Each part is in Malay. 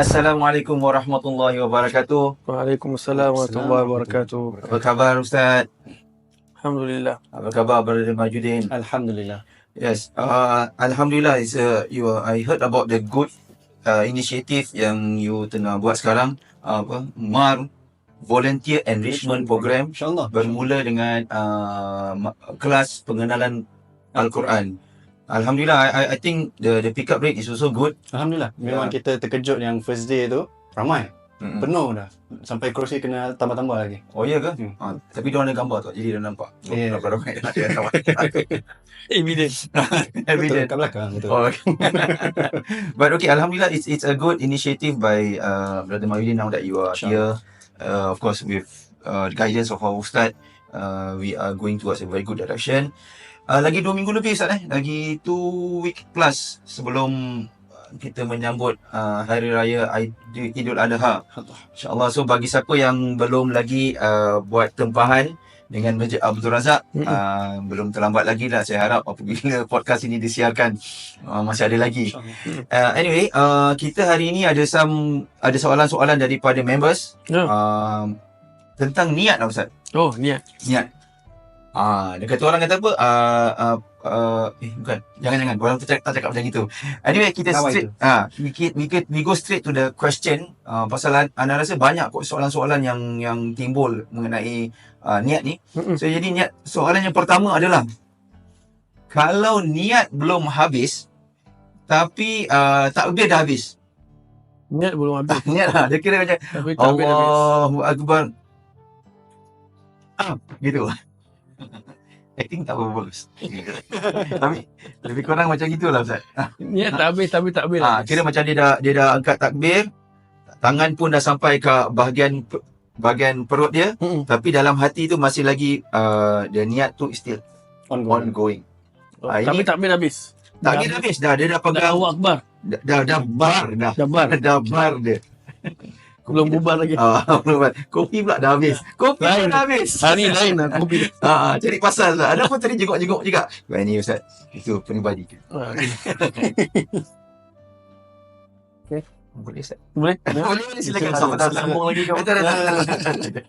Assalamualaikum warahmatullahi wabarakatuh. Waalaikumsalam warahmatullahi wabarakatuh. Apa khabar Ustaz? Alhamdulillah. Apa khabar Brother Majudin? Alhamdulillah. Yes. Uh, Alhamdulillah is uh, you uh, I heard about the good uh, initiative yang you tengah buat sekarang uh, apa MAR Volunteer Enrichment Program InsyaAllah. bermula dengan uh, kelas pengenalan Al-Quran. Alhamdulillah I, I I think the the pick up rate is also good. Alhamdulillah. Memang Ya. kita terkejut yang first day tu ramai. Mm-mm. Penuh dah. Sampai kerusi kena tambah-tambah lagi. Oh ya ke? Hmm. Ha, tapi dia ada gambar tu jadi dia nampak. Yeah. Berapa ramai nampak. Evidence. Betul, Evident. kat belakang. Betul. Oh, okay. But okay, Alhamdulillah, it's it's a good initiative by uh, Brother Mahyudin now that you are here. Uh, of course, with uh, the guidance of our Ustaz, uh, we are going towards a very good direction. Uh, lagi dua minggu lebih Ustaz eh. Lagi two week plus sebelum uh, kita menyambut uh, Hari Raya Idul Adha. InsyaAllah. So bagi siapa yang belum lagi uh, buat tempahan dengan Masjid Abdul Razak, uh, belum terlambat lagi lah. Saya harap apabila podcast ini disiarkan, uh, masih ada lagi. Uh, anyway, uh, kita hari ini ada some ada soalan-soalan daripada members uh, tentang niat lah Ustaz. Oh, niat. Niat. Ah, dia kata orang kata apa? Uh, uh, uh, eh bukan. Jangan-jangan. Orang tu cakap, tak cakap macam itu. Anyway, kita Apa straight. Ah, we, we, ke- we go straight to the question. Uh, pasal an- anda rasa banyak kok soalan-soalan yang yang timbul mengenai uh, niat ni. Mm-mm. So jadi niat soalan yang pertama adalah kalau niat belum habis tapi uh, takbir dah habis. Niat belum habis. niat lah. Dia kira macam tak. Allahu Akbar. Ah, gitu. I think tak apa bagus. Tapi lebih kurang macam gitulah Ustaz. Niat tak habis tapi tak habis. Ah, habis. kira macam dia dah dia dah angkat takbir, tangan pun dah sampai ke bahagian bahagian perut dia, Mm-mm. tapi dalam hati tu masih lagi uh, dia niat tu still Ongoing. ongoing. Ah, Tapi ini- tak habis habis. Tak kira habis dah dia dah Dah pegang Allah Akbar. dah dah, dah bar dah. Dah bar. Dah bar dia. Belum bubar lagi. Ah, belum. Kopi pula dah habis. Kopi Lain. pun dah habis. Hari lain lah kopi. Ah, cari pasal lah. Ada pun tadi jenguk-jenguk juga. Wah, ini Ustaz. Itu peribadi. Ah, Boleh Ustaz? Boleh? Boleh, boleh. Silakan. Sambung- lagi kau. Tak, tak.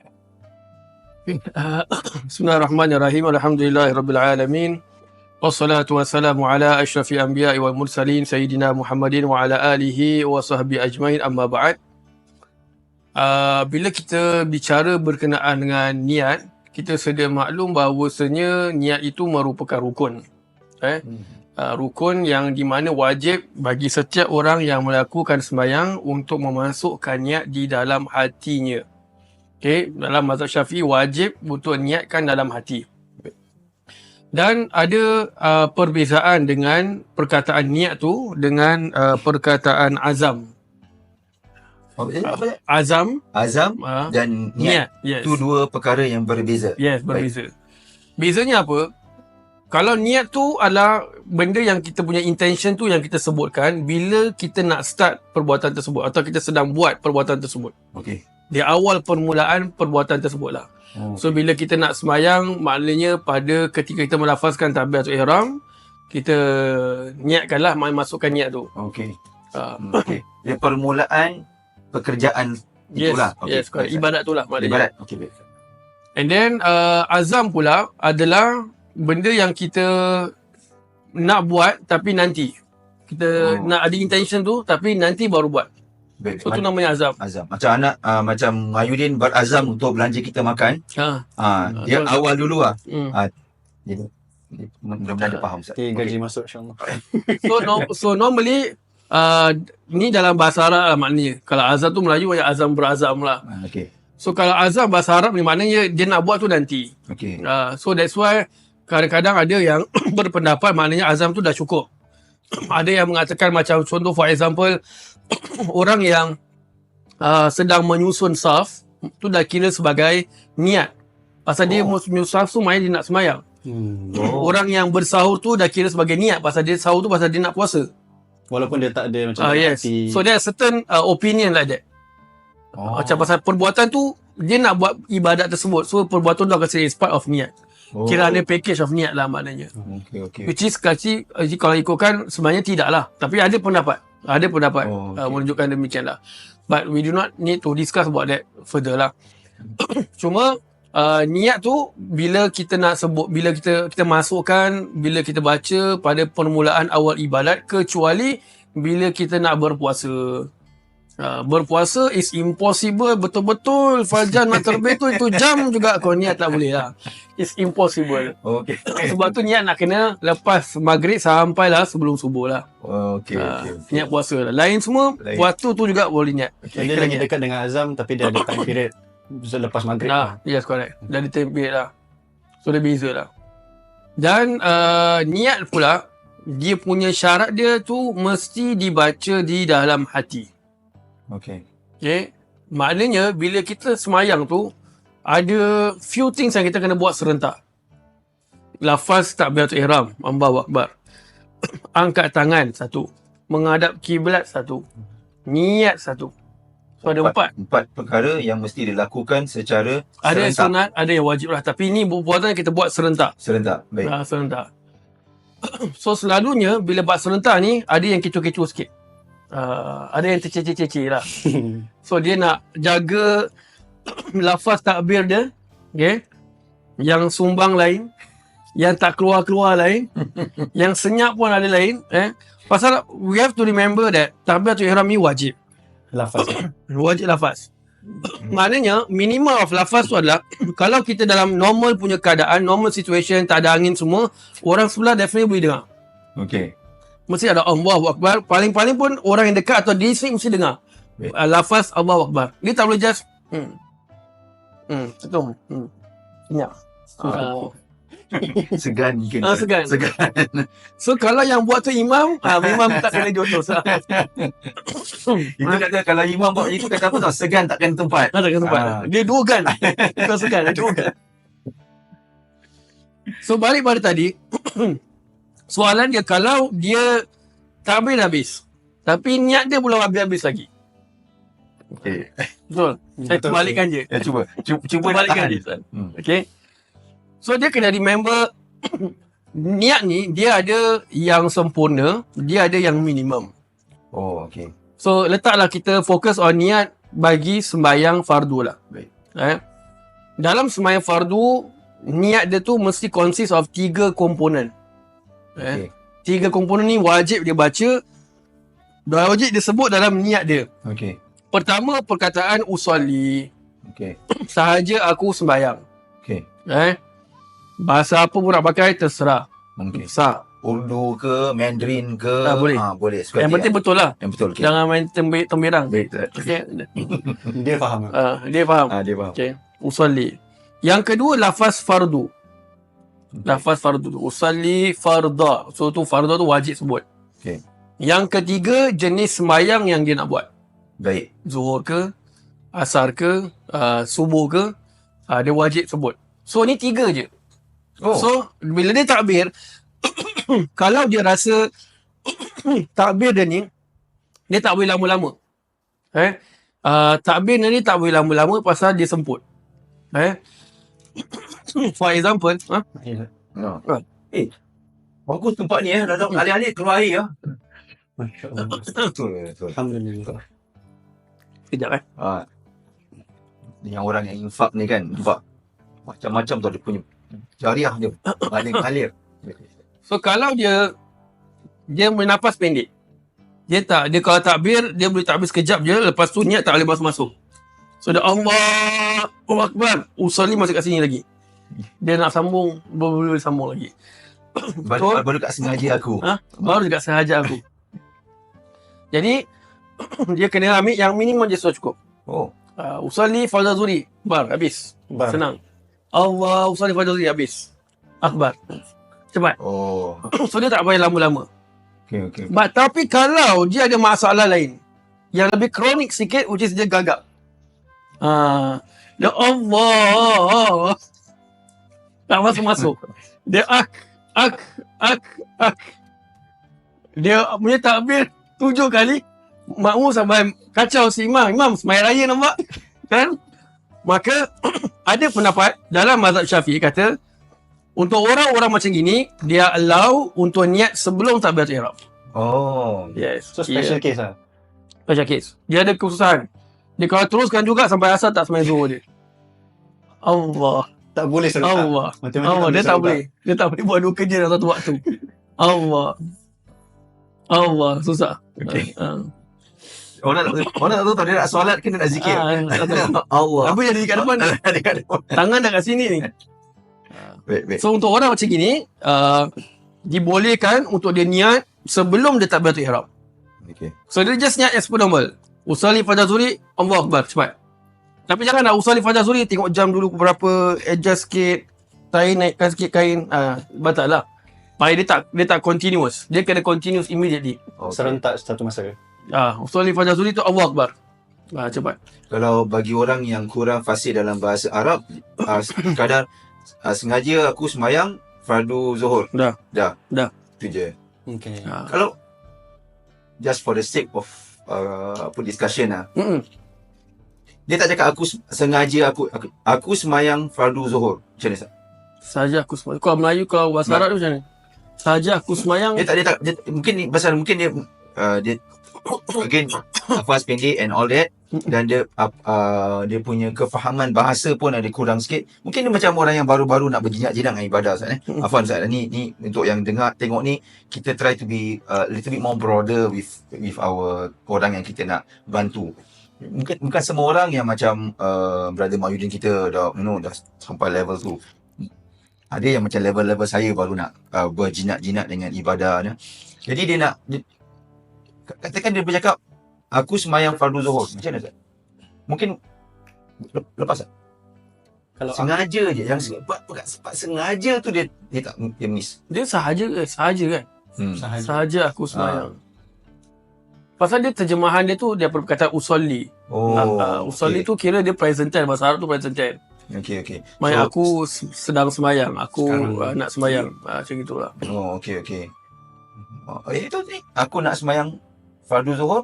Ah, Bismillahirrahmanirrahim. Alhamdulillahirabbil Wassalatu wassalamu ala asyrafil anbiya'i wal mursalin sayyidina Muhammadin wa ala alihi wa sahbihi ajmain amma ba'd. Uh, bila kita bicara berkenaan dengan niat, kita sedia maklum bahawasanya niat itu merupakan rukun. Eh? Uh, rukun yang di mana wajib bagi setiap orang yang melakukan sembahyang untuk memasukkan niat di dalam hatinya. Okay, dalam mazhab syafi'i wajib untuk niatkan dalam hati. Dan ada uh, perbezaan dengan perkataan niat tu dengan uh, perkataan azam. Apa dia? Azam Azam uh, dan niat. niat. Yes. Itu dua perkara yang berbeza. Yes, berbeza. Bezanya apa? Kalau niat tu adalah benda yang kita punya intention tu yang kita sebutkan bila kita nak start perbuatan tersebut atau kita sedang buat perbuatan tersebut. Okey. Di awal permulaan perbuatan tersebut lah. Oh. So bila kita nak semayang maknanya pada ketika kita melafazkan takbiratul ihram kita niatkanlah masukkan niat tu. Okey. Uh, Hmm, Okey. Dia permulaan pekerjaan yes, itulah. Okey. yes, correct. ibadat tu lah maknanya. Ibadat. Okey, baik. And then uh, azam pula adalah benda yang kita nak buat tapi nanti. Kita Oh. nak ada intention tu tapi nanti baru buat. Baik. So tu namanya azam. Azam. Macam anak uh, macam Mayudin berazam untuk belanja kita makan. Ha. Ah, dia betul. awal dulu ah. Hmm. Dia, dia, mudah-mudahan dia faham Ustaz. Nanti gaji Okey. masuk insyaAllah. So no, so normally uh, ni dalam bahasa Arab lah maknanya. Kalau azam tu Melayu ya azam berazam lah. Ah, Okey. So kalau azam bahasa Arab ni maknanya dia nak buat tu nanti. Okey. Uh, so that's why kadang-kadang ada yang berpendapat maknanya azam tu dah cukup. ada yang mengatakan macam contoh for example orang yang uh, sedang menyusun saf tu dah kira sebagai niat. Pasal dia Oh. menyusun saf tu main dia nak semayang. Hmm. Oh. Orang yang bersahur tu dah kira sebagai niat pasal dia sahur tu pasal dia nak puasa. Walaupun dia tak ada macam uh, yes. hati. So there are certain uh, opinion like that. Oh. Macam pasal perbuatan tu dia nak buat ibadat tersebut. So perbuatan tu akan say is part of niat. Oh. Kira ada package of niat lah maknanya. Okey okey. Which is kasi, kalau ikutkan sebenarnya tidak lah. Tapi ada pendapat. Ada pendapat Oh, uh, okay. menunjukkan demikian lah. But we do not need to discuss about that further lah. Cuma uh, niat tu bila kita nak sebut, bila kita kita masukkan, bila kita baca pada permulaan awal ibadat kecuali bila kita nak berpuasa. Uh, berpuasa is impossible betul-betul fajar nak terbit tu itu jam juga kau niat tak boleh lah. It's impossible. Okey. Sebab tu niat nak kena lepas maghrib sampailah sebelum subuh lah. Okey Ah, okey. okey. niat puasa lah. Lain semua, Lain. waktu tu juga boleh niat. Okay, dia lagi dekat dengan azam tapi dia ada time period lepas maghrib. Nah, yes correct. Dah ditempel lah. So dia beza lah. Dan uh, niat pula, dia punya syarat dia tu mesti dibaca di dalam hati. Okey. Okay. Maknanya bila kita semayang tu, ada few things yang kita kena buat serentak. Lafaz takbiratul ihram, Allahu Akbar. Angkat tangan, satu. Menghadap kiblat, satu. Niat, satu. So ada empat. Empat perkara yang mesti dilakukan secara Ada yang serentak. sunat, ada yang wajib lah. Tapi ni perbuatan yang kita buat serentak. Serentak. Baik. Ha, serentak. so selalunya bila buat serentak ni, ada yang kecoh-kecoh sikit. Uh, ada yang terceceh-ceceh lah. So dia nak jaga lafaz takbir dia, okay? Yang sumbang lain, yang tak keluar-keluar lain, yang senyap pun ada lain, eh? Pasal we have to remember that takbiratul ihram ni wajib. Lafaz. Wajib lafaz. Maknanya minimum of lafaz tu adalah kalau kita dalam normal punya keadaan, normal situation, tak ada angin semua, orang sebelah definitely boleh dengar. Okey. Mesti ada Allahu Akbar. Paling-paling pun orang yang dekat atau di sini mesti dengar. Uh, lafaz Allahu Akbar. Dia tak boleh just hmm. Hmm, betul. Hmm. Senyap. Oh. Uh, Segan mungkin. Ah, segan. Segan. so kalau yang buat tu imam, ah memang tak kena jotos lah. Itu kata kalau imam buat itu kata apa tau? Segan takkan tempat. Tak kena tempat. Ah. Dia dua gan. Bukan segan, dia dua gan. So balik pada tadi, soalan dia kalau dia takbir habis. Tapi niat dia belum habis-habis lagi. Okey. Betul. Saya Betul. balikkan je. Ya cuba. Cuba, cuba balikkan tahan. je. Hmm. Okay. So dia kena remember niat ni dia ada yang sempurna, dia ada yang minimum. Oh, okey. So letaklah kita fokus on niat bagi sembahyang fardu lah. Baik. Eh? Dalam sembahyang fardu, niat dia tu mesti consist of tiga komponen. Eh? Okey. Tiga komponen ni wajib dia baca, wajib dia sebut dalam niat dia. Okey. Pertama perkataan usolli, Okey. sahaja aku sembahyang. Okey. Eh? Bahasa apa pun nak pakai terserah. Okey. Sah. Urdu ke, Mandarin ke? Ah, boleh. Ah, boleh. Suka Yang penting ah. betul lah. Yang betul. Okey. Jangan main tembi- tembirang. Baik. Ustaz. Okay. Dia faham. Uh, dia faham. Ah, dia faham. Okay. Usalli. Yang kedua lafaz fardu. Lafaz fardu. Usalli farda. So tu farda tu wajib sebut. Okey. Yang ketiga jenis sembahyang yang dia nak buat. Baik. Zuhur ke, asar ke, uh, subuh ke, uh, dia wajib sebut. So ni tiga je. Oh. So bila dia takbir, kalau dia rasa takbir dia ni, dia tak boleh lama-lama. Eh? Uh, takbir dia ni tak boleh lama-lama pasal dia semput. Eh? For example, ha? Ya. Ah. Ah. Eh. Bagus tempat ni eh. Dah dah alih-alih keluar air ah. Masya Allah. Betul. Betul. Alhamdulillah. Sekejap eh. Ah. Yang orang yang infak ni kan, infak. Macam-macam tu dia punya jariah dia. Paling alir. So kalau dia dia boleh nafas pendek. Dia tak dia kalau takbir dia boleh takbir sekejap je lepas tu niat tak boleh masuk-masuk. So dia Allah Akbar. Usalli masih kat sini lagi. Dia nak sambung boleh boleh sambung lagi. Baru, baru kat sengaja aku. Ha? Baru dekat sahaja aku. Jadi dia kena ambil yang minimum je sudah cukup. Oh. Uh, usalli fardhu zuhri. Bar habis. Bar. Senang. Allah fardhu zuhri habis. Akbar. Cepat. Oh. So dia tak payah lama-lama. Okey okey. But, tapi kalau dia ada masalah lain yang lebih kronik sikit which is dia gagap. Ah, dia Allah tak masuk masuk. Dia ak ak ak ak. Dia punya takbir tujuh kali makmum sampai kacau si imam. Imam semai raya nampak? Kan? Maka ada pendapat dalam mazhab Syafi'i kata Untuk orang-orang macam gini, dia allow untuk niat sebelum takbiratul ihram. Oh. Yes. So special case lah. Special case. Dia ada kekhususan. Dia kalau teruskan juga sampai asal tak semain zuhur dia. Allah. Tak boleh serentak. Allah. Macam-macam Allah. Dia tak serentak. boleh. Dia tak boleh buat dua kerja dalam satu waktu. Allah. Allah. Susah. Okay. Uh, Orang nak orang nak tahu dia nak solat ke nak zikir. Ah, tak. Allah. Apa yang ada? Dekat depan. Tangan dah kat sini ni. Baik, baik. So untuk orang macam gini, uh, dibolehkan untuk dia niat sebelum dia takbiratul ihram. Okay. So dia just niat as per normal. Usali fajar zuri, Allah Akbar, cepat. Tapi jangan nak usali fajar zuri, tengok jam dulu berapa, adjust sikit, kain naikkan sikit kain, ah batal lah. Supaya dia tak dia tak continuous. Dia kena continuous immediately. okay. Serentak satu masa. Ah, usali fajar zuri tu Allah Akbar. Ah, cepat. Kalau bagi orang yang kurang fasih dalam bahasa Arab, uh, kadang uh, sengaja aku semayang fardu zuhur. Dah. Dah. Dah. Itu je. Okay. Ah. Kalau just for the sake of uh, apa discussion lah. Mm-mm. Dia tak cakap aku sengaja aku aku, aku semayang fardu zuhur. Macam mana? Saja aku semayang. Kalau Melayu, kalau bahasa Nah. Arab tu macam mana? Saja aku semayang. Dia tak dia tak dia, mungkin ni pasal mungkin dia uh, dia again lafaz pendek and all that dan dia uh, uh, dia punya kefahaman bahasa pun ada kurang sikit. Mungkin dia macam orang yang baru-baru nak berjinak-jinak dengan ibadah Ustaz eh. Hmm. Afwan Ustaz ni ni untuk yang dengar tengok ni kita try to be a uh, little bit more broader with with our orang yang kita nak bantu. Mungkin bukan semua orang yang macam uh, brother Mahyudin kita dah you know dah sampai level tu. Ada yang macam level-level saya baru nak uh, berjinak-jinak dengan ibadah ni. Jadi dia nak dia, katakan dia bercakap aku semayang fardu zuhur. Macam mana Ustaz? Mungkin lep- lepas tak? Kalau Sengaja je yang sebab bukan sebab sengaja tu dia dia tak dia miss. Dia sahaja ke? Sahaja kan? Hmm. sahaja. Sahaja aku semayang. Pasal dia terjemahan dia tu dia perkataan usolli. Oh. Uh, usolli tu kira dia present tense. Bahasa Arab tu present tense. Okey okey. Maksudnya So- aku sedang semayang. Aku Sekarang. uh, nak semayang. Uh, macam itulah. Oh okey okey. Oh, eh, itu ni aku nak semayang fardu zuhur.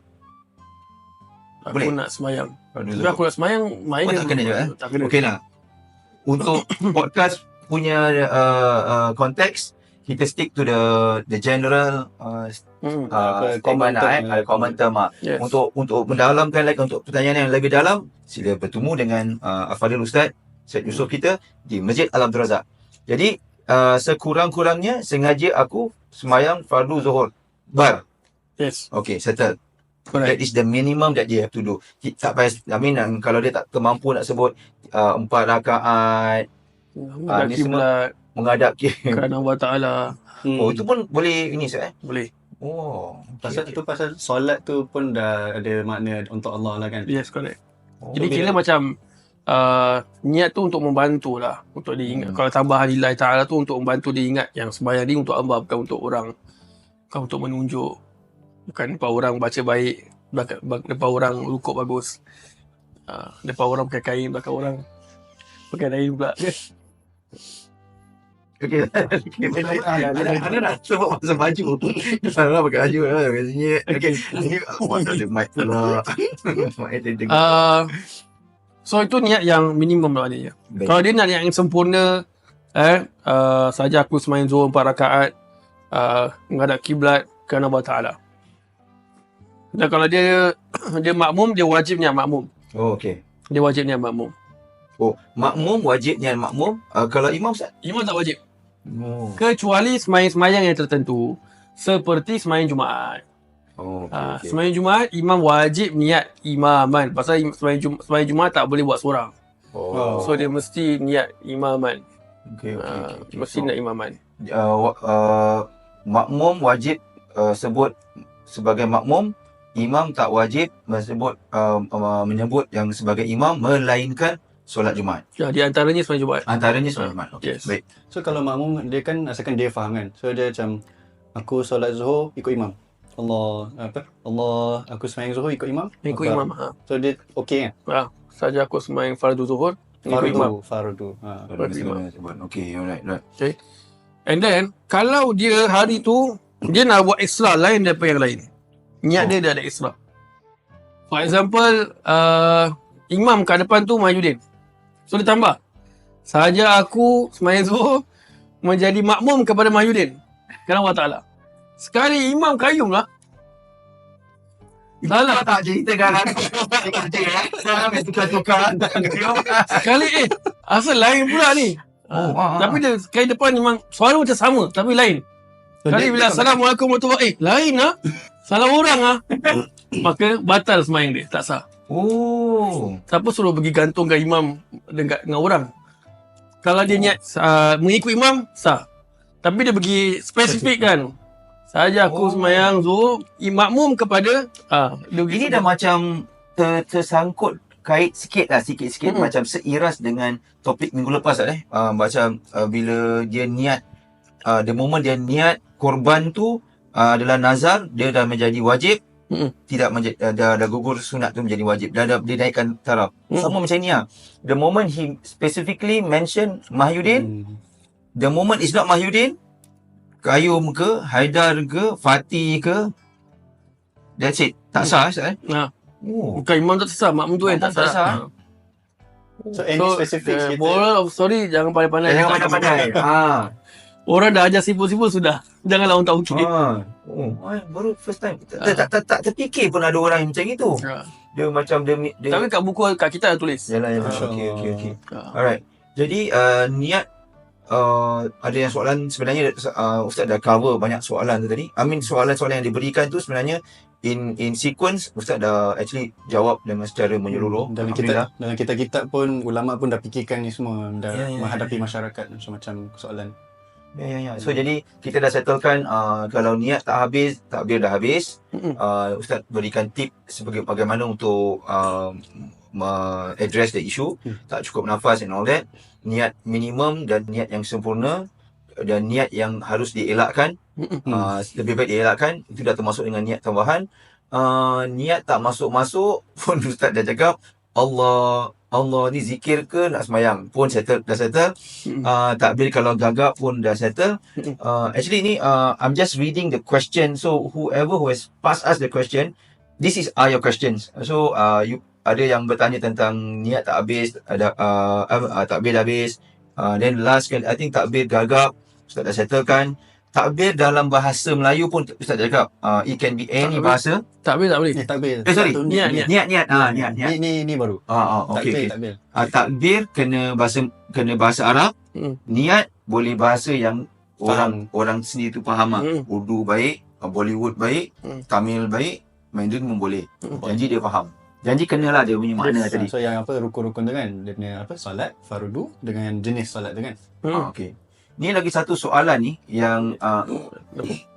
Aku Boleh? nak semayang. Fardu zuhur. aku nak semayang, main Oh, dia- tak kena juga, eh? Tak kena. Okey lah. Untuk podcast punya uh, uh, konteks kita stick to the the general uh, Hmm. uh, common common lah eh, term. uh, common term lah. Yes. Untuk untuk mendalamkan lagi untuk pertanyaan yang lebih dalam, sila bertemu dengan uh, Afadil Ustaz Syed Yusof kita di Masjid Al Abdul Razak. Jadi uh, sekurang-kurangnya sengaja aku semayang fardu zuhur. Bar. Yes. Okay, settle. That Correct. is the minimum that they have to do. Tak payah, I mean, um, kalau dia tak termampu nak sebut uh, empat rakaat, Ah, Menghadap ni kiblat menghadap ke. kerana Allah Ta'ala. Hmm. Oh, itu pun boleh ini Ustaz eh? Boleh. Oh, pasal tu pasal solat tu pun dah ada makna untuk Allah lah kan. Yes, correct. Oh, Jadi kira macam uh, niat tu untuk membantu lah. Untuk dia ingat. Hmm. Kalau tambahan lillahi ta'ala tu untuk membantu dia ingat yang sembahyang ni untuk Allah bukan untuk orang. Bukan untuk menunjuk. Bukan depan orang baca baik. Belakang, depan orang rukuk bagus. Uh, depan orang pakai kain, belakang orang pakai kain pula. Okay. okay. Ana nak sebut pasal baju. Ana pakai baju lah sini. Okay. Ada mic pula. Dia dengar. Uh, so itu niat yang minimum lah maknanya. Baik. Kalau dia nak yang sempurna eh uh, saja aku semain zuhur empat rakaat uh, menghadap kiblat kerana Allah Taala. Dan kalau dia dia makmum dia wajib niat makmum. Oh, okay. Dia wajib niat makmum. Oh, makmum wajib niat makmum. Uh, kalau imam Ustaz? Imam tak wajib. Oh. Kecuali semayang-semayang yang tertentu seperti semayang Jumaat. Oh, okay, Uh, okay. semayang Jumaat imam wajib niat imaman. Pasal semayang, Jum- semayang Jumaat tak boleh buat seorang. Oh, So dia mesti niat imaman. okay, okay, Uh, okay, okay. mesti So, niat imaman. uh, uh, makmum wajib uh, sebut sebagai makmum imam tak wajib menyebut uh, uh, menyebut yang sebagai imam melainkan solat Jumaat Ya, di antaranya semayang Jumaat. antaranya solat Jumaat okay. Yes. baik So kalau makmum dia kan asalkan dia faham kan. So dia macam aku solat zuhur ikut imam. Allah apa? Allah aku sembahyang zuhur ikut imam. Ikut Apa? imam. Ha. So dia okey kan? Ha. Saja aku semayang fardu zuhur. Ikut imam. Fardu. Fardu. Ha. Solat imam. okay alright right And then, kalau dia hari tu, dia nak buat extra lain daripada yang lain. Niat Oh. dia dah ada extra. For example, uh, imam kat depan tu Mahyudin. So dia tambah. Saja aku semayang zuhur, menjadi makmum kepada Mahyudin. Kerana Allah Ta'ala. Sekali imam kayyum lah. Salah. tak ceritakan aku. Dia kata eh. Jangan tukar-tukar. Sekali eh. Asal lain pula ni. Oh, Ah, ah, tapi dia sekali depan memang suara macam sama tapi lain. So, Kali dia- bila Assalamualaikum warahmatullahi eh lain ah. Salah orang ah. Maka batal semayang dia, tak sah. Oh. Siapa suruh pergi gantungkan imam dengan, dengan orang? Kalau dia niat uh, mengikut imam, sah. Tapi dia pergi spesifik kan. Saja aku Oh. semayang Zuhur, makmum kepada ah pergi Ini dah macam ter, tersangkut kait sikit lah sikit-sikit Hmm. macam seiras dengan topik minggu lepas tak eh uh, macam uh, bila dia niat uh, the moment dia niat korban tu uh, adalah nazar dia dah menjadi wajib Hmm. tidak menjadi uh, dah, dah gugur sunat tu menjadi wajib dah, dah dia naikkan taraf sama macam ni lah the moment he specifically mention Mahyudin Hmm. the moment is not Mahyudin Qayyum ke Haidar ke Fatih ke that's it tak sah Ustaz eh Nah, oh bukan imam tak sah, makmum tu yang tak sah. sah. Ah. So, any specific the kita- moral of story jangan pandai-pandai. Jangan pandai-pandai. Ha. Orang dah ajar simpul-simpul sudah. Janganlah orang tak okey. Ha. Oh, ay, baru first time. Tak, tak, tak, tak, tak terfikir pun ada orang yang macam itu. Ha. Dia macam dia, dia Tapi kat buku kat kita ada tulis. Yalah, yalah. Masya Okey, okey, okey. Ha. Alright. Jadi uh, niat uh, ada yang soalan sebenarnya uh, Ustaz dah cover banyak soalan tu tadi. I mean soalan-soalan yang diberikan tu sebenarnya in in sequence Ustaz dah actually jawab dengan secara menyeluruh. Dalam Alhamdulillah. kitab, dalam kitab-kitab pun ulama pun dah fikirkan ni semua dah Ya, ya, menghadapi masyarakat macam-macam soalan. Ya, ya, ya. So jadi kita dah settlekan uh, kalau niat tak habis, takbir dah habis. Uh, Ustaz berikan tip sebagai bagaimana untuk uh, address the issue. Hmm. Tak cukup nafas and all that. Niat minimum dan niat yang sempurna dan niat yang harus dielakkan. Hmm. Uh, lebih baik dielakkan. Itu dah termasuk dengan niat tambahan. Uh, niat tak masuk-masuk pun Ustaz dah cakap Allah Allah ni zikir ke nak semayang pun settle dah settle uh, takbir kalau gagap pun dah settle. Uh, actually ni uh, I'm just reading the question. So whoever who has passed us the question, this is are your questions. So uh, you ada yang bertanya tentang niat tak habis, ada uh, uh, takbir dah habis. Uh, then last kali I think takbir gagap, Ustaz dah settlekan. Takbir dalam bahasa Melayu pun Ustaz cakap uh, it can be any Takbir. bahasa. Takbir tak boleh. Ni takbir. Eh, sorry. Niat, ni. Niat niat ah niat niat. Ni ni ni baru. Ah ah okey Takbir, okey. takbir. Uh, takbir kena bahasa kena bahasa Arab. Hmm. Niat boleh bahasa yang orang Faham. orang sendiri tu faham ah. Hmm. Urdu baik, Bollywood baik, Hmm. Tamil baik, Mandarin pun boleh. Hmm. Janji dia faham. Janji kenalah dia punya makna Yes. tadi. So yang apa rukun-rukun tu kan dia punya apa solat fardu dengan jenis solat tu kan. Hmm. Ah, okey. Ni lagi satu soalan ni yang uh,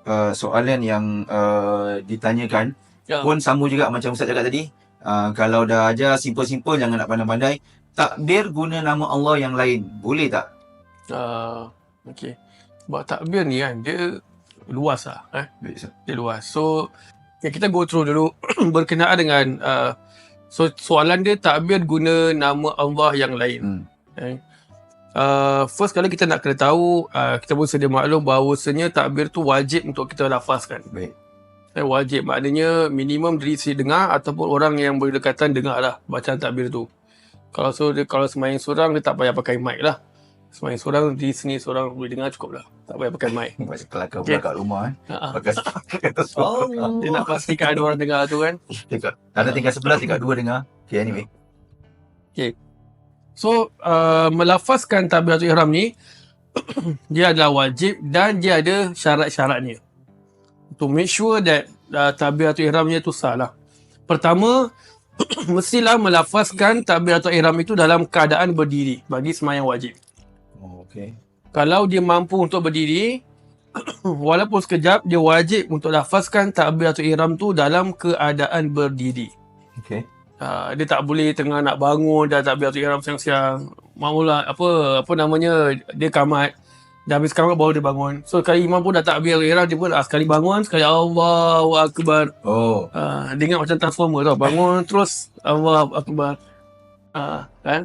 uh, soalan yang uh, ditanyakan Ya. pun sama juga macam Ustaz cakap tadi. Uh, kalau dah ajar simple-simple jangan nak pandai-pandai. Takbir guna nama Allah yang lain. Boleh tak? Uh, okay. Sebab takbir ni kan, dia luas lah. Eh? Baik. Dia luas. So, ya, kita go through dulu berkenaan dengan uh, so, soalan dia takbir guna nama Allah yang lain. Hmm. Eh? Uh, first kali kita nak kena tahu, uh, kita pun sedia maklum bahawasanya takbir tu wajib untuk kita lafazkan. Baik. Eh, wajib maknanya minimum diri sendiri dengar ataupun orang yang berdekatan dengar lah bacaan takbir tu. Kalau so, dia, kalau semayang seorang dia tak payah pakai mic lah. Semayang seorang di sini seorang boleh dengar cukup lah. Tak payah pakai mic. Macam kelakar Okey. pula kat rumah eh. Ha, ha. Pakai kata suara. Dia nak pastikan ada orang dengar tu kan. Tingkat, ada tingkat sebelah, tingkat dua dengar. Okay, anyway. So uh, melafazkan takbiratul ihram ni dia adalah wajib dan dia ada syarat-syaratnya. To make sure that uh, takbiratul ihramnya tu sah lah. Pertama, mestilah melafazkan takbiratul ihram itu dalam keadaan berdiri bagi semayang wajib. Oh, okay. Kalau dia mampu untuk berdiri, walaupun sekejap, dia wajib untuk lafazkan takbiratul ihram tu dalam keadaan berdiri. Okay. Uh, dia tak boleh tengah nak bangun dah tak biar ihram siang-siang. Maulah apa apa namanya dia kamat. Dah habis kamat baru dia bangun. So sekali imam pun dah tak biar ihram dia pun ah, sekali bangun sekali Allahu akbar. Oh. Uh, dia ingat macam transformer tau. Bangun terus Allahu akbar. Uh, kan?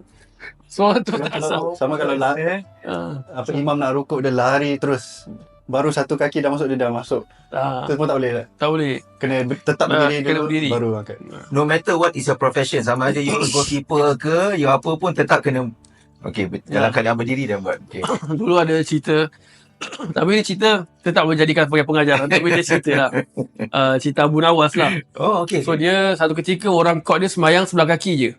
So tu tak sah. Sama kalau la, Uh, apa imam nak rukuk dia lari terus baru satu kaki dah masuk dia dah masuk. uh, Tu pun tak boleh lah. tak boleh. Kena tetap Ah, berdiri kena dulu berdiri. baru angkat. No matter what is your profession, sama ada you goalkeeper ke, you apa pun tetap kena Okey, Ya. dalam keadaan berdiri dah buat. Okey. Dulu ada cerita tapi ni cerita kita tak boleh jadikan sebagai pengajaran tapi dia cerita lah uh, cerita Abu Nawas lah Oh, okey. so dia satu ketika orang kod dia semayang sebelah kaki je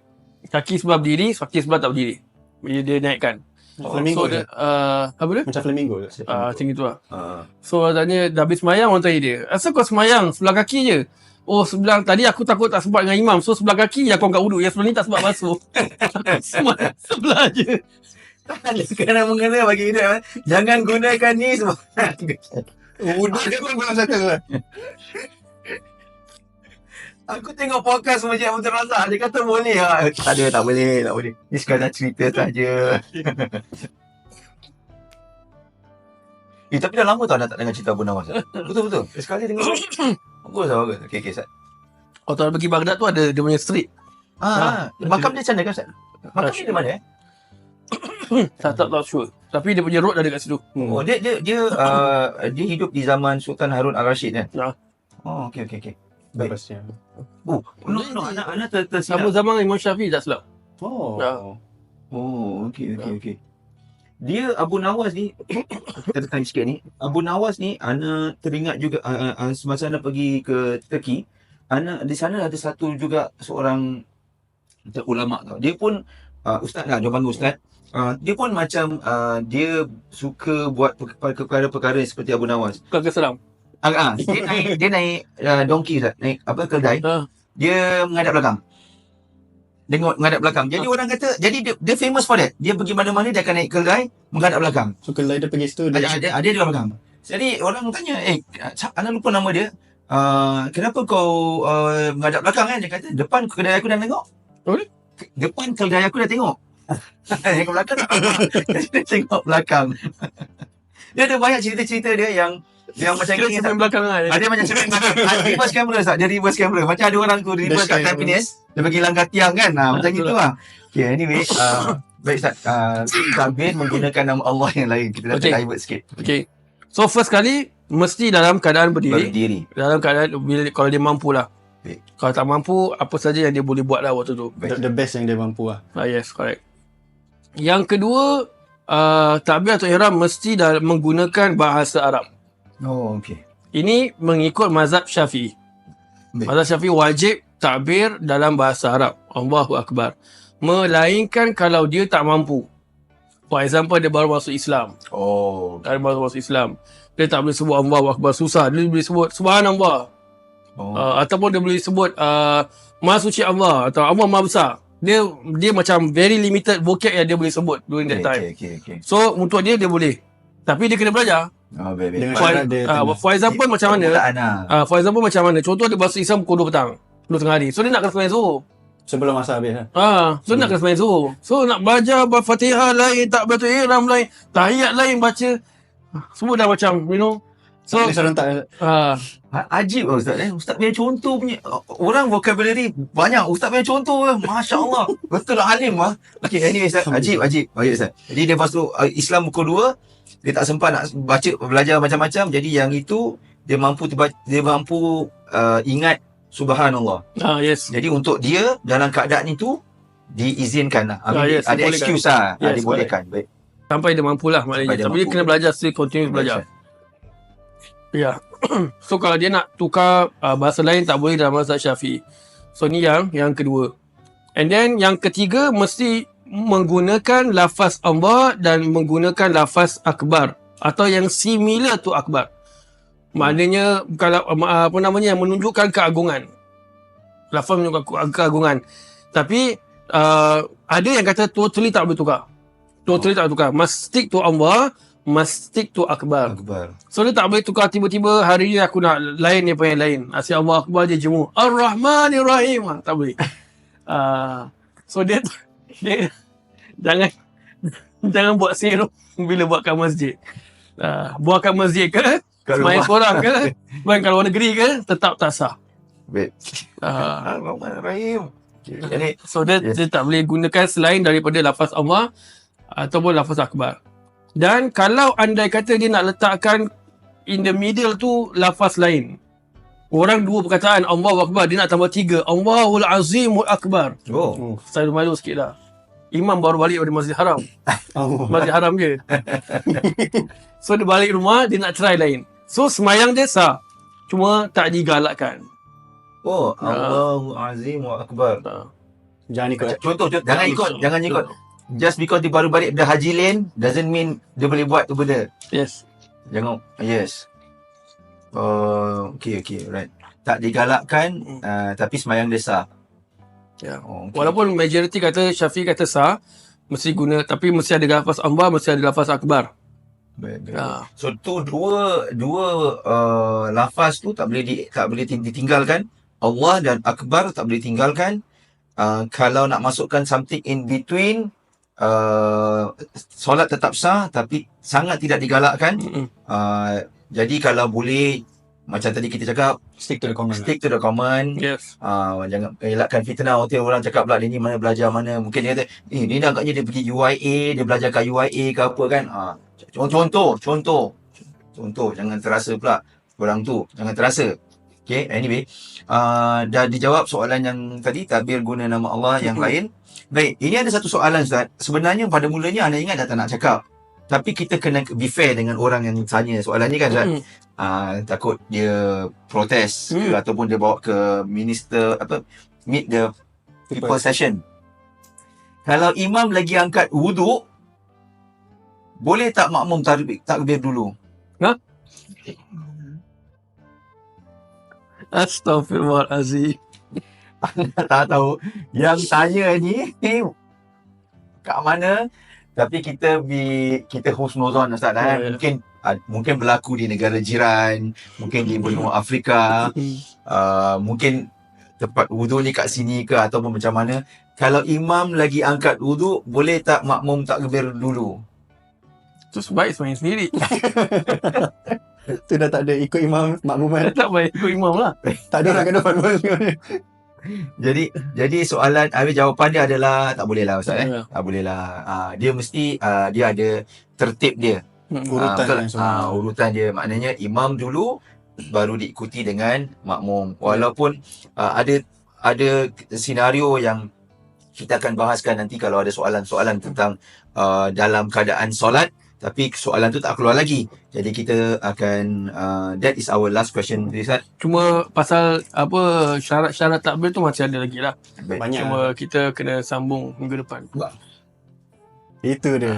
kaki sebelah berdiri kaki sebelah tak berdiri dia, dia naikkan Flamingo so je. dia, uh, apa dia? Macam flamingo je. Uh, macam itu lah Ah. So tanya dah habis semayang orang tanya dia Asal kau semayang sebelah kaki je Oh sebelah tadi aku takut tak sempat dengan imam So sebelah kaki yang kau angkat wuduk Yang sebelah ni tak sempat basuh Semua sebelah je Ada kena mengena bagi hidup. eh. Jangan gunakan ni. Udah ke pun belum settle lah. Aku tengok podcast macam Abdul Razak. Dia kata boleh lah. Tak ada, tak boleh, tak boleh. Ni sekadar cerita saja. eh, tapi dah lama tau dah tak dengar cerita Abu Nawas. Betul-betul. Sekali dengar. Bagus lah, bagus. Okey, okey, Ustaz. Kalau tak pergi Baghdad tu ada dia punya street Ah, ah. makam dia macam mana kan, Ustaz? Makam dia di mana eh? Tak tak tak sure Tapi dia punya road ada kat situ Hmm. Oh, dia dia dia uh, dia hidup di zaman Sultan Harun Al-Rashid kan? Ya. Oh, okey okey okey. Dah pastinya. Oh, no, no, anak anak ter, tersilap. Sama zaman Imam Syafi'i tak silap Oh. Ya. Oh, okey okey okey. Dia Abu Nawas ni kita tanya sikit ni. Abu Nawas ni ana teringat juga uh, uh, semasa ana pergi ke Turki, ana di sana ada satu juga seorang ulama tau. Dia pun uh, ustaz lah, dia panggil ustaz. Uh, dia pun macam uh, dia suka buat per- perkara-perkara seperti Abu Nawas. Bukan ke Ah, ah, dia naik dia naik uh, donkey ustaz, naik apa kedai. ha. Dia menghadap belakang. Dia menghadap- belakang. Jadi orang kata, jadi dia, dia famous for that. Dia pergi mana-mana dia akan naik kedai menghadap belakang. So kalau dia pergi situ dia ada ada di belakang. Jadi orang tanya, "Eh, ana lupa nama dia. Uh, kenapa kau uh, menghadap belakang kan?" Dia kata, "Depan kedai aku dah tengok." Oh? Depan kedai aku dah tengok. Yang ke belakang tak dia tengok belakang. dia ada banyak cerita-cerita dia yang yang macam Kira sampai belakang lah Ada macam cermin belakang. Ada reverse camera Ustaz. Dia reverse camera. Macam ada orang tu reverse kat. Tampines. Dia bagi langgar tiang kan. Ha, macam Betul itu lah. Okay, anyway. Uh, baik Ustaz. Uh, Tabir menggunakan nama Allah yang lain. Kita dah Okay. divert sikit. Okay So first kali Mesti dalam keadaan berdiri Berdiri. Dalam keadaan bila, Kalau dia mampu lah Baik. Kalau tak mampu Apa saja yang dia boleh buat lah waktu tu the, the best yang dia mampu lah. Ah, yes, correct. Yang kedua, uh, takbir atau ihram mesti dalam menggunakan bahasa Arab. Oh, okay. Ini mengikut mazhab Syafi'i. Baik. Mazhab Syafi'i wajib takbir dalam bahasa Arab. Allahu Akbar. Melainkan kalau dia tak mampu. For example, dia baru masuk Islam. Oh. Dia baru masuk Islam. Dia tak boleh sebut Allahu Akbar. Susah. Dia boleh sebut Subhanallah. Oh. Uh, ataupun dia boleh sebut uh, Maha Suci Allah. Atau Allah Maha Besar. Dia dia macam very limited vocab yang dia boleh sebut during that okay, time. okay, okay, okay. So untuk dia dia boleh. Tapi dia kena belajar. Oh, baik, baik. Dengan For, dia uh, tengah. for example macam mana? Lah. Uh, for example macam mana? Contoh dia masuk Islam pukul 2 petang. 2 tengah hari. So dia nak kena sembahyang Zuhur. Sebelum masa habis lah. Ah, so nak kena sembahyang Zuhur. So nak belajar Fatihah lain, tak betul ihram lain, tahiyat lain baca. Semua dah macam, you know. So, ah, Ha- Ajib lah Ustaz eh. Ustaz punya contoh punya Orang vocabulary banyak Ustaz punya contoh eh. Masya Allah Betul lah alim lah. Okay anyway Ustaz. Ajib Ajib. Baik Ustaz. Jadi dia lepas tu uh, Islam pukul 2 Dia tak sempat nak baca Belajar macam-macam. Jadi yang itu Dia mampu Dia mampu uh, Ingat Subhanallah. Ah yes. Jadi untuk dia Dalam keadaan itu Diizinkan lah. Ah, yes, Ada excuse lah. Yes, yes, Dibolehkan. Baik Sampai dia mampu lah maknanya. Dia Tapi dia kena belajar still continue belajar. Ya. so kalau dia nak tukar uh, bahasa lain tak boleh dalam mazhab Syafi'i. So ni yang yang kedua. And then yang ketiga mesti menggunakan lafaz Allah dan menggunakan lafaz akbar atau yang similar tu akbar. Maknanya kalau uh, apa namanya yang menunjukkan keagungan. Lafaz menunjukkan ke- keagungan. Tapi uh, ada yang kata totally tak boleh tukar. Totally tak boleh tukar. Must stick to Allah, must stick to akbar. Akbar So dia tak boleh tukar tiba-tiba hari ni aku nak lain ni yang lain. Asyik Allah Akbar je jemu. Ar-Rahmanir Rahim. Ah, Tak boleh. Uh, so dia dia jangan jangan buat sihir bila buat kat masjid. Uh, buat kat masjid ke? Kat rumah. seorang ke? Bukan kalau negeri ke? Tetap tak sah. Baik Uh, Rahim Jadi so dia, Yes. dia tak boleh gunakan selain daripada lafaz Allah ataupun lafaz akbar. Dan kalau andai kata dia nak letakkan in the middle tu lafaz lain. Orang dua perkataan Allahu Akbar dia nak tambah tiga. Allahul Azimul Akbar. Oh Oh. Saya malu sikit dah. imam baru balik dari Masjid Haram. Oh. Masjid Haram je. so dia balik rumah dia nak try lain. So semayang dia sah. Cuma tak digalakkan. Oh, Ah. Allahu azim wa akbar. Ha. Jangan ikut. Contoh, contoh jangan ikut, jangan ikut. Just because dia baru balik dari Haji Lane doesn't mean dia boleh buat tu benda. Yes. Jangan yes. Oh, okay, okay, right. Tak digalakkan Hmm. uh, tapi semayang dia sah. Ya. Oh, okay. Walaupun majoriti kata Syafiq kata sah, mesti guna tapi mesti ada lafaz amba, mesti ada lafaz akbar. Baik, baik. Ha. So tu dua dua uh, lafaz tu tak boleh di, tak boleh ti- ditinggalkan. Allah dan akbar tak boleh tinggalkan. Uh, kalau nak masukkan something in between uh, solat tetap sah tapi sangat tidak digalakkan. Uh, jadi kalau boleh macam tadi kita cakap Stick to the common. stick to the common. Yes. Ah, jangan elakkan fitnah. Nanti orang cakap pula dia ni mana belajar mana? Mungkin dia kata eh ni dah agaknya dia pergi UIA dia belajar kat UIA ke apa kan? Ah contoh contoh. Contoh jangan terasa pula orang tu. Jangan terasa okay anyway uh, dah dijawab soalan yang tadi tabir guna nama Allah yang lain baik ini ada satu soalan Ustaz sebenarnya pada mulanya anda ingat dah tak nak cakap tapi kita kena be fair dengan orang yang tanya soalan ni kan Ustaz Mm. uh, takut dia protes ke Hmm. ataupun dia bawa ke minister apa meet the people session. Kalau imam lagi angkat wuduk boleh tak makmum takbir, takbir dulu? Astaghfirullahalazim. tak tahu yang tanya ni kat mana tapi kita bi kita husnuzon Ustaz Ya, eh. ya. Mungkin uh, mungkin berlaku di negara jiran, mungkin di benua Afrika. Mm. uh, mungkin tempat wuduk ni kat sini ke ataupun macam mana kalau imam lagi angkat wuduk boleh tak makmum takbir dulu Tu sebaik semayang sendiri. Tu dah tak ada ikut imam makmuman. tak baik ikut imam lah. tak ada orang pun sebenarnya. jadi jadi soalan habis jawapan dia adalah tak boleh lah ustaz eh Ya. tak boleh lah uh, dia mesti uh, dia ada tertib dia Mm. Urutan Ah, betul. yang semua. Ah, urutan dia maknanya imam dulu baru diikuti dengan makmum walaupun uh, ada ada senario yang kita akan bahaskan nanti kalau ada soalan-soalan tentang uh, dalam keadaan solat tapi soalan tu tak keluar lagi jadi kita akan uh, that is our last question Rizal Cuma pasal apa syarat-syarat takbir tu masih ada lagi lah. Banyak. Cuma kita kena sambung minggu depan. Itu dia.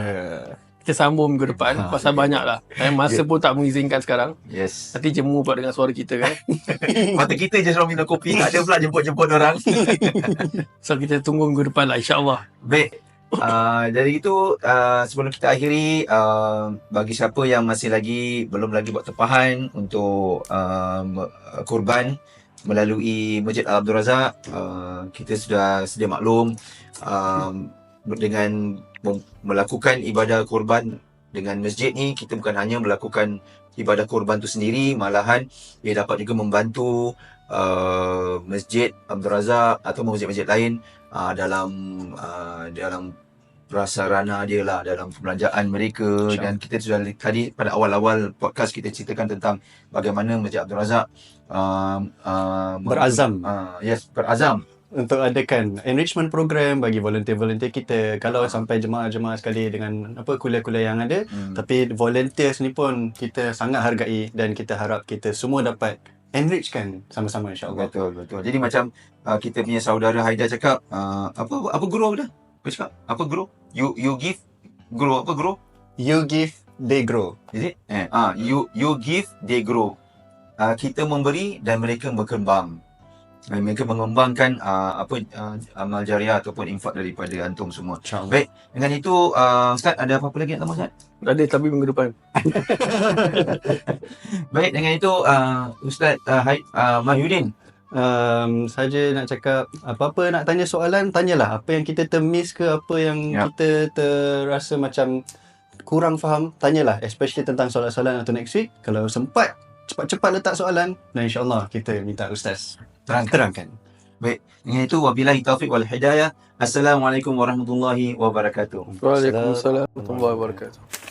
Kita sambung minggu depan Ha, pasal okay. banyak lah. Eh, masa Ya. pun tak mengizinkan sekarang. yes Nanti jemu pula dengan suara kita kan. mata kita je suruh minum kopi tak ada pula jemput-jemput orang So kita tunggu minggu depan lah insyaAllah. Baik. Uh, jadi itu uh, sebelum kita akhiri uh, bagi siapa yang masih lagi belum lagi buat tempahan untuk uh, kurban melalui Masjid Abdul Razak uh, kita sudah sedia maklum um, dengan melakukan ibadah kurban dengan masjid ni kita bukan hanya melakukan ibadah kurban tu sendiri malahan ia dapat juga membantu uh, Masjid Abdul Razak atau masjid-masjid lain uh, dalam uh, dalam prasarana dia lah dalam pembelanjaan mereka. Insya dan kita sudah tadi pada awal-awal podcast kita ceritakan tentang bagaimana Masjid Abdul Razak uh, uh, Berazam. uh, yes berazam. Untuk adakan enrichment program bagi volunteer-volunteer kita. Kalau sampai jemaah-jemaah sekali dengan apa kuliah-kuliah yang ada, hmm. tapi volunteers ni pun kita sangat hargai dan kita harap kita semua dapat enrichkan sama-sama insya-Allah. betul betul jadi macam uh, kita punya saudara Haida cakap uh, apa apa guru apa dah apa cakap apa guru you you give guru apa guru You give, they grow. Is it? Eh, ah, you you give, they grow. Uh, kita memberi dan mereka berkembang. Dan mereka mengembangkan uh, apa uh, amal jariah ataupun infak daripada antum semua. InsyaAllah. Baik. Dengan itu, uh, Ustaz ada apa-apa lagi nak tambah Ustaz? Ada tapi minggu depan. Baik, dengan itu uh, Ustaz uh, Hai, uh, Mahyudin. um, saja nak cakap apa-apa nak tanya soalan tanyalah apa yang kita termiss ke apa yang Ya. kita terrasa macam kurang faham tanyalah especially tentang soalan-soalan untuk next week kalau sempat cepat-cepat letak soalan dan insyaallah kita minta ustaz Terangkan. terangkan Dengan itu, wabillahi taufiq wal hidayah. Assalamualaikum warahmatullahi wabarakatuh. Waalaikumsalam warahmatullahi wabarakatuh.